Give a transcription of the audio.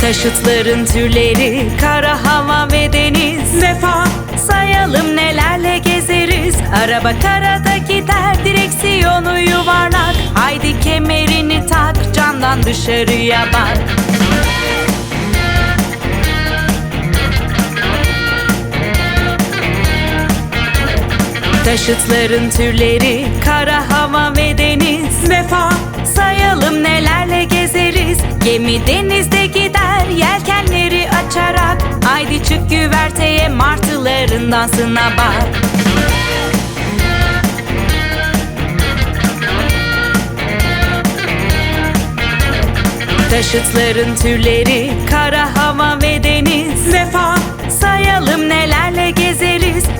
Taşıtların türleri kara hava ve deniz. Vefa. Sayalım nelerle gezeriz. Araba karada gider direksiyonu yuvarlak. Haydi kemerini tak camdan dışarıya bak Taşıtların türleri kara hava ve deniz. Vefa Sayalım nelerle gezeriz. Gemi denizde gider yelkenleri açarak. Haydi çık güverteye martıların dansına bak. Taşıtların türleri kara